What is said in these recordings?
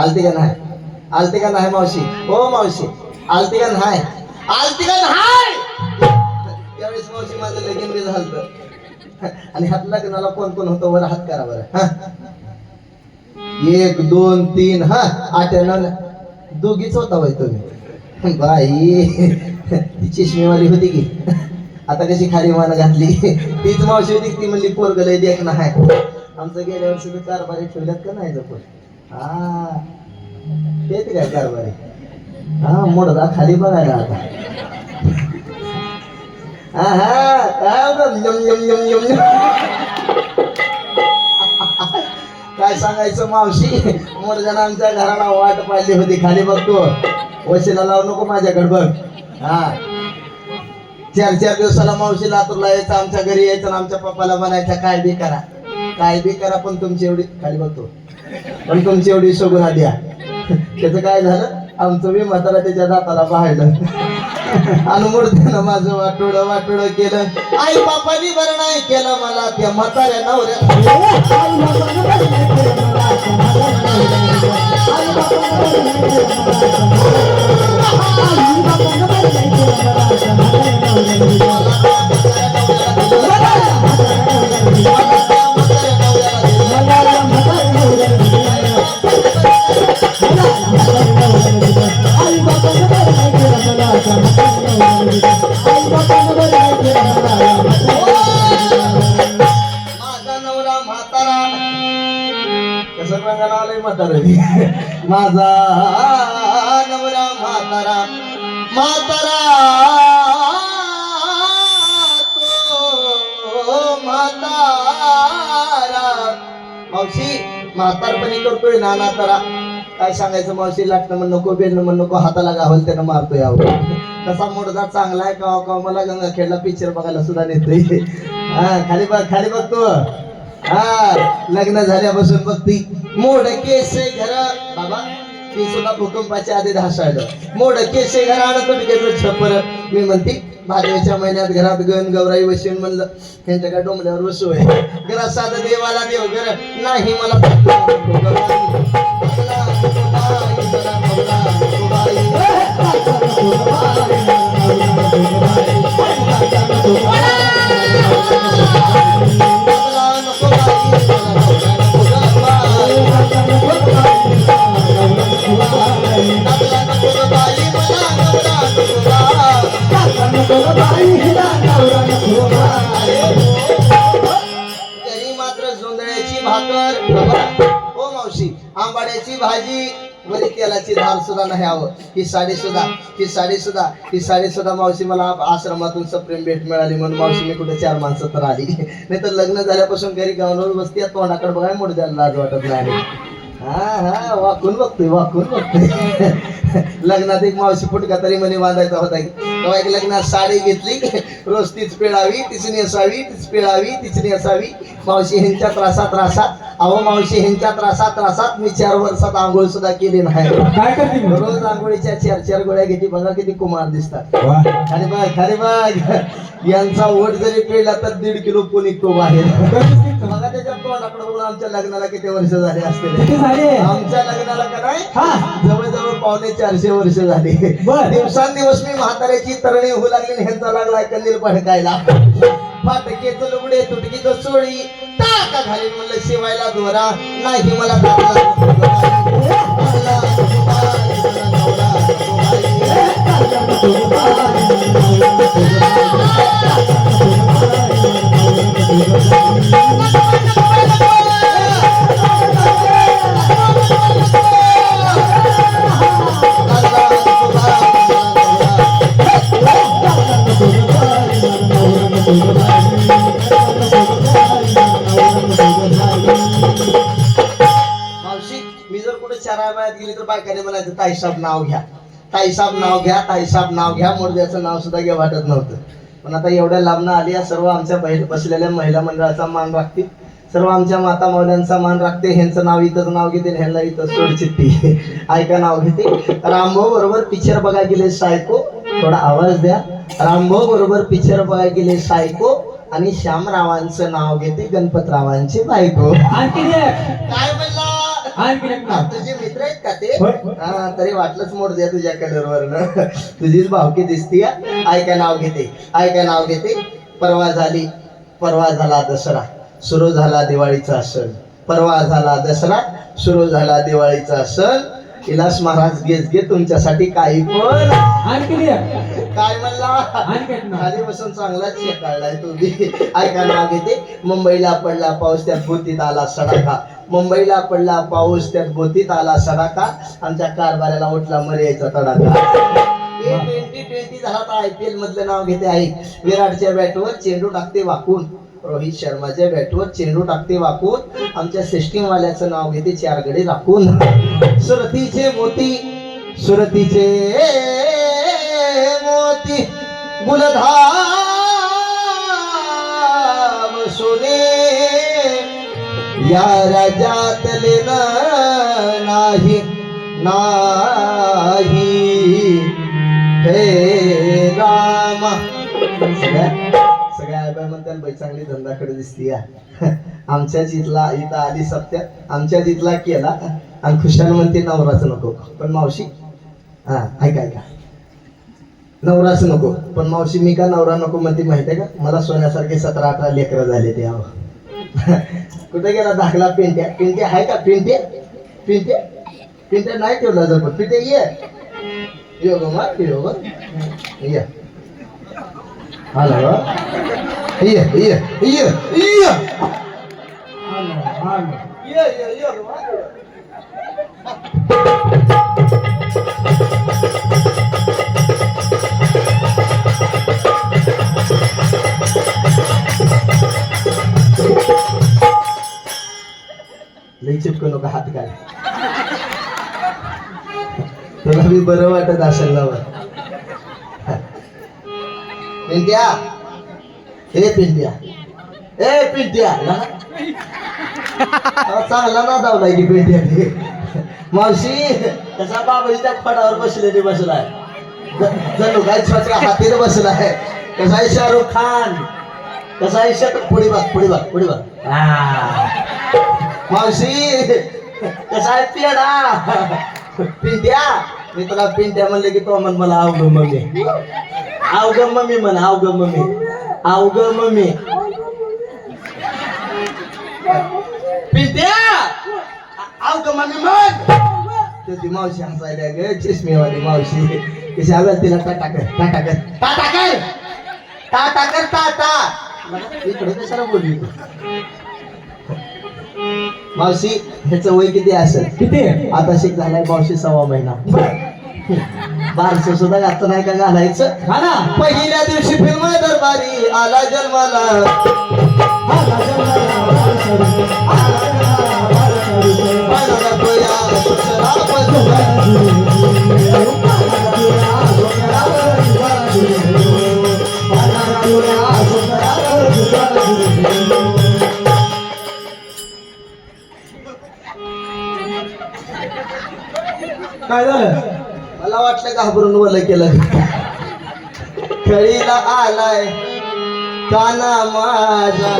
आलती का नाही? आलती का नाही मावशी? हो मावशी. आलती का नाही? आलती का नाही? त्यावेळेस मावशी माझं लगीन बी झालं आणि हात लग्नाला कोण कोण होतं? वर हात करा बरं. हा? एक दोन तीन हा? आठ दोघीच होता बाई तुम्ही. बाई. ती चिशमीवाली होती की. आता कशी खाली मान घातली. तीच मावशी होती ती म्हणली पोरगलय देख नाही आमचं गेल्या वर्षी तुम्ही कारभारी ठेवल्यात का नाही जपून? हा. तेच काय कारभारी हा मुडदा खाली बघायला आता. हा हा काय काय सांगायचं मावशी? मोरजानं आमच्या घराला वाट पाहिली होती. खाली बघतो वशीला लावू नको माझ्याकडे बघ. हा. चार चार दिवसाला मावशी लातूरला यायचं आमच्या घरी यायचं आमच्या पप्पाला म्हणायचं काय बी करा. काय बी करा पण तुमची एवढी खाली बघतो पण तुमची एवढी शोभून आली त्याचं काय झालं? आमचं मी म्हातारा त्याच्या दाताला पाहिलं आणि मूर्तीनं माझं वाटोड वाटोड केलं. आई बापानी बरं नाही केलं मला त्या म्हाताऱ्या नवऱ्या. माझा नवरा म्हातारा. कस रंगाला आलंय म्हातारा? माझा नवरा म्हातारा. म्हातारा तो म्हातारा. मावशी म्हातारपणी करतोय नाना तारा काय सांगायचं मावशी? लागतं म्हण नको बेडणं म्हण नको हाताला गावल त्यानं मारतोय अहो. तसा मोडदा चांगला आहे का हो? का हो? मला गंगाखेडला पिक्चर बघायला सुद्धा नेतोय. हा खाली बघ खाली बघतो हा लग्न झाल्यापासून बघती मोड केसे घर बाबा ती सुद्धा भूकंपाच्या आधी ढासाळलं मोड केसे घर आणत गेलो छपर मी म्हणते भादवेच्या महिन्यात घरात गण गौराई बसून म्हणलं. त्यांच्या काय डोंबल्यावर बसू आहे. घरात साधं देवाला देव घर नाही मला जोंधळ्याची भाकर. हो मावशी आंबाड्याची भाजी. वरी तेलाची धार सुद्धा नाही हवं ही साडी सुद्धा ही साडी सुद्धा ही साडी सुद्धा मावशी मला आश्रमातून सप्रेम भेट मिळाली म्हणून मावशी मी कुठे चार माणसं तर आली. नाही तर लग्न झाल्यापासून घरी गावावर बसती तोंडाकडे बघाय मोठ द्यायला लाज वाटत नाही. हा हा वाकून बघतोय वाकून बघतोय. लग्नात एक मावशी फुटका तरी म्हणे बांधायचा होता. की तेव्हा एक लग्नात साडी घेतली. रोज तीच पिळावी तीच नेसावी तीच पिळावी तीच नेसावी. मावशी ह्यांच्या त्रासात त्रासात अहो मावशी ह्यांच्या त्रासात त्रासात मी चार वर्षात आंघोळ सुद्धा केली नाही. काय करते मग? रोज आंघोळीच्या चार चार गोळ्या घेते. बघा किती कुमार दिसतात. खाली बघ खाली बघ. यांचा ओट जरी पिळला तर दीड किलो पोल निघतो बाहेर. आमच्या लग्नाला किती वर्ष झाले असते झाले? आमच्या लग्नाला का नाही? हा. जवळजवळ पावणे चारशे वर्ष झाली. दिवसांदिवस मी म्हाताऱ्याची तरणी होऊ लागली ह्यांचा लागलाय कंदील भडकायला. फाटकेचं लुगडे तुटकीचं चोळी टाका घाली म्हणलं शिवायला दोरा. नाही मला दाखला. ताईसाहेब नाव घ्या. ताईसाहेब नाव घ्या ताईसाहेब नाव घ्या मोडद्याचं नाव सुद्धा घ्या वाटत नव्हतं. पण आता एवढ्या लांबनं आली या सर्व आमच्या बैल बसलेल्या महिला मंडळाचा मान राखतील. सर्व आमच्या माता मौल्यांचा मान राखते. ह्यांचं नाव इथंच नाव घेते ह्यांना इथं सोड चिठ्ठी. ऐका नाव घेते रामभाऊ बरोबर पिक्चर बघा गेले सायको. थोडा आवाज द्या. रामभाऊ बरोबर पिक्चर बघा गेले सायको आणि श्यामरावांचं नाव घेते गणपतरावांची बायको. काय म्हणला? तुझे मित्र आहेत का ते? होय. हा तरी वाटलंच मोड द्या तुझ्या कलरवर तुझीच भावकी दिसती ऐका नाव घेते? ऐका नाव घेते? परवा झाली परवा झाला दसरा सुरू झाला दिवाळीचा सण. परवा झाला दसरा सुरू झाला दिवाळीचा सण. कैलास महाराज घेत घे तुमच्यासाठी काही पण. काय म्हणला. खाली बसून चांगलाच काढलाय तुम्ही. ऐका नाव घेते मुंबईला पडला पाऊस त्यात भूतीत आला सडाका. मुंबईला पडला पाऊस त्यात भूतीत आला सडाका. आमच्या कारभाराला उठला मर्याचा तडाका ट्वेंटी ट्वेंटी झाला आय पी एल मधलं नाव घेते आहे विराटच्या बॅटवर चेंडू टाकते वाकून. रोहित शर्माच्या बॅटवर चेंडू टाकते वाकून. आमच्या सिस्टीम वाल्याचं नाव घेते चार गडी राखून. सुरतीचे मोती सुरतीचे मोती. गुलधाम सोने. या राज्यातले नाही नाही. हे रामा. सगळ्या बाई चांगली धंदाकडे दिसती या. आमच्याच इथला इथं आली सत्य आमच्याच इथला केला आणि खुशाल म्हणते नवराच नको. पण मावशी हा ऐका ऐका. नवराच नको. पण मावशी मी का नवरा नको म्हणते माहिती आहे का? मला सोन्यासारखे सतरा अठरा लेकरं झाले ते अहो कुठे गेला दाखला पिंट्या? पिंट्या आहे का? पिंट्या? पिंट्या? पिंट्या नाही ठेवला जर पण पिंट्या ये. योग गो योग ये गो. ये हॅलो ये ये ये ये ये लई चिपकू नका हात काय तुला मी बरं वाटत असेल ना हे पिंट्या ए पिंट्या चांगला ना दावलाय की पिंट्या मावशी कसा त्या खोडावर बसलेली बसलाय जणू काय छोट्या हातीने बसलाय कसा आहे शाहरुख खान? कसा आहे शाहरुख पुढे बघ पुढे बघ पुढे बघ. मावशी कसा आहे पेडा पिंट्या मी तुला पिंट्या म्हणले की तो म्हण मला अवघ मम्मी. अवघ मम्मी म्हण अवघ मम्मी. अवघ मम्मी. पिंट्या अवघ मम्मी तर ती मावशी हसायला ग चष्मेवाली मावशी. कशी आलं तिला टाटा कर टाटा कर टाटा! कर टाटा कर टाटा इकडे कशाला बोलली मावशी ह्याचं वय किती असेल? किती? आता शिक झालाय मावशी सव्वा महिना. बारस सुद्धा जास्त नाही का घालायचं? हा ना? पहिल्या दिवशी फिल्म दरबारी. आला जन्माला. आला जन्माला आला जन्माला सुसरा पसरा. काय झालं? मला वाटलं घाबरून वल केलं कळीला आलाय काना माझा.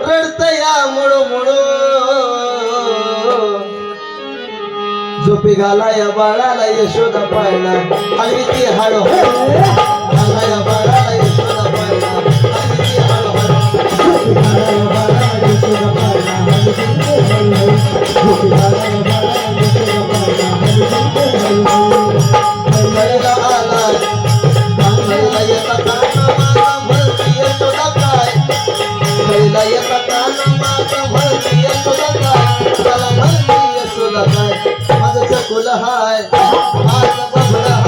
रडतया मुळो मुळो. झोपी घालाय बाळाला यशोदा पाळला आणि ती हाडो हाय हाय हाय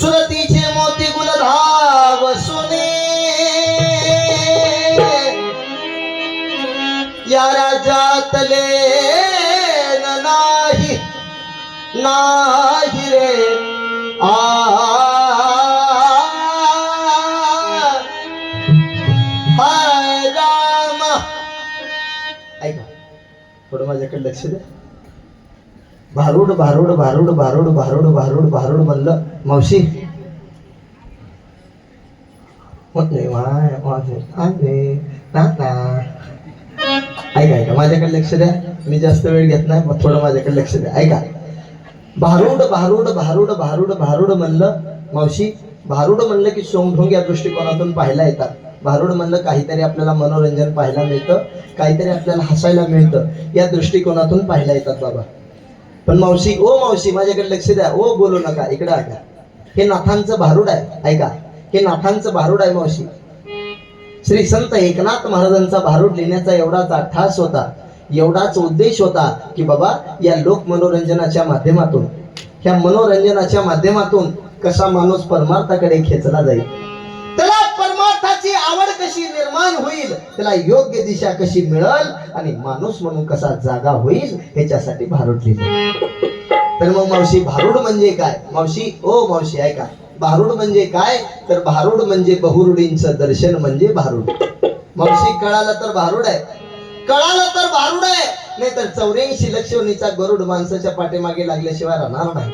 सुरतीचे मोती गुलधाव सुने. या राजातले नाही रे. आ. राम. ऐका थोडं माझ्याकडे लक्ष द्या भारूड भारूड भारूड भारूड भारूड भारूड भारूड म्हणलं मावशी. होत नाही माय ऐका ऐका माझ्याकडे लक्ष द्या. मी जास्त वेळ घेत नाही मग थोडं माझ्याकडे लक्ष द्या. ऐका. भारूड भारूड भारूड भारूड भारूड म्हणलं मावशी. भारूड म्हणलं की सोंगढोंग या दृष्टिकोनातून पाहायला येतात. भारूड म्हणलं काहीतरी आपल्याला मनोरंजन पाहायला मिळतं काहीतरी आपल्याला हसायला मिळतं. या दृष्टिकोनातून पाहायला येतात बाबा. पण मावशी ओ मावशी माझ्याकडे लक्ष द्या. ओ बोलू नका. इकडे ऐका हे नाथांचं भारूड आहे. ऐका. हे नाथांचं भारूड आहे मावशी. श्री संत एकनाथ महाराजांचा भारूड लिहिण्याचा एवढाच ठास होता. एवढाच उद्देश होता की बाबा या लोक मनोरंजनाच्या माध्यमातून ह्या मनोरंजनाच्या माध्यमातून कसा माणूस परमार्थाकडे खेचला जाईल. त्याला परमार्थाची आवड कशी निर्माण होईल त्याला योग्य दिशा कशी मिळेल आणि माणूस म्हणून कसा जागा होईल ह्याच्यासाठी भारूड लिहिलं तर मग मावशी भारूड म्हणजे काय? मावशी ओ मावशी ऐका. भारूड म्हणजे काय? तर भारूड म्हणजे बहुरुडींचं दर्शन म्हणजे भारूड. मावशी कळालं तर भारूड आहे. कळालं तर भारूड आहे. नाही तर चौऱ्याऐंशी लक्षवणीचा गरुड माणसाच्या पाठीमागे लागल्याशिवाय राहणार नाही.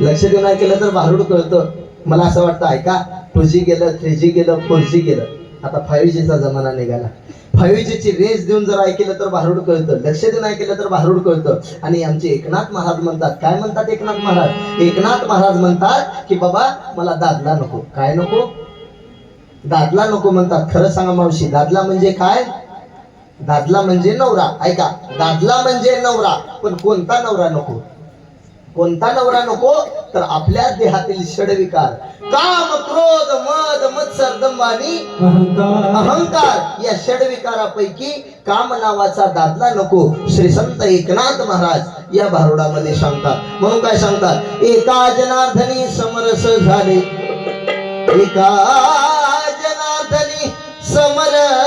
लक्ष देऊन ऐकलं केलं तर भारूड कळतं. मला असं वाटतं ऐका टू जी गेलं थ्री जी गेलं फोर जी गेलं. आता फाईव्ह जीचा जमाना निघाला. फाईव्ह जीची रेंज देऊन जर ऐकलं तर भारूड कळतं. लक्ष देऊन ऐकलं तर भारूड कळतं. आणि आमचे एकनाथ महाराज म्हणतात काय म्हणतात एकनाथ महाराज? एकनाथ महाराज म्हणतात की बाबा मला दादला नको. काय नको? दादला नको म्हणतात. खरं सांगा मावशी दादला म्हणजे काय? दादला म्हणजे नवरा ऐका. दादला म्हणजे नवरा पण कोणता नवरा नको? कोणता नवरा नको? तर आपल्या देहातील षडविकार. काम क्रोध मद मत्सर दंबानी अहंकार. अहंकार या षडविकारापैकी काम नावाचा दादला नको. श्री संत एकनाथ महाराज या भारुडामध्ये सांगतात. म्हणून काय सांगतात? एका जनार्दनी समरस झाले. एका जनार्दनी समरस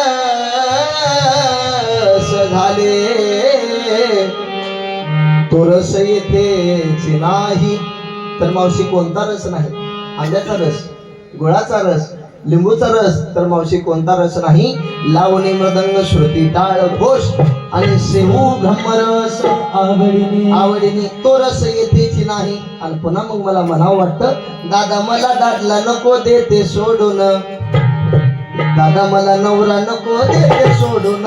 तो रस येथेच नाही. तर मावशी कोणता रस नाही? आंब्याचा रस गुळाचा रस लिंबूचा रस तर मावशी कोणता रस नाही? लावणी मृदंग श्रुती टाळ घोष आणि सेहू ब्रह्मरस आवडीने. आवडीने तो रस येतेच नाही. आणि पुन्हा मग मला म्हणावं वाटतं दादा मला दादला नको देते सोडून. दादा मला नवरा नको देते सोडून.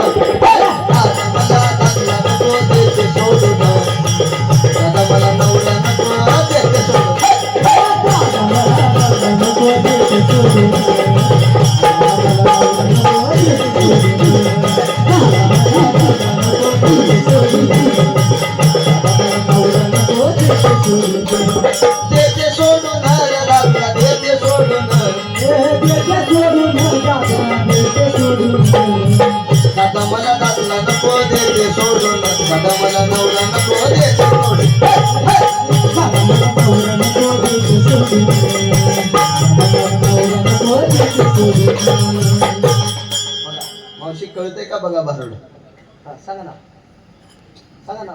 मावशी कळतंय का बघा भारुड? सांगा ना. सांगा ना.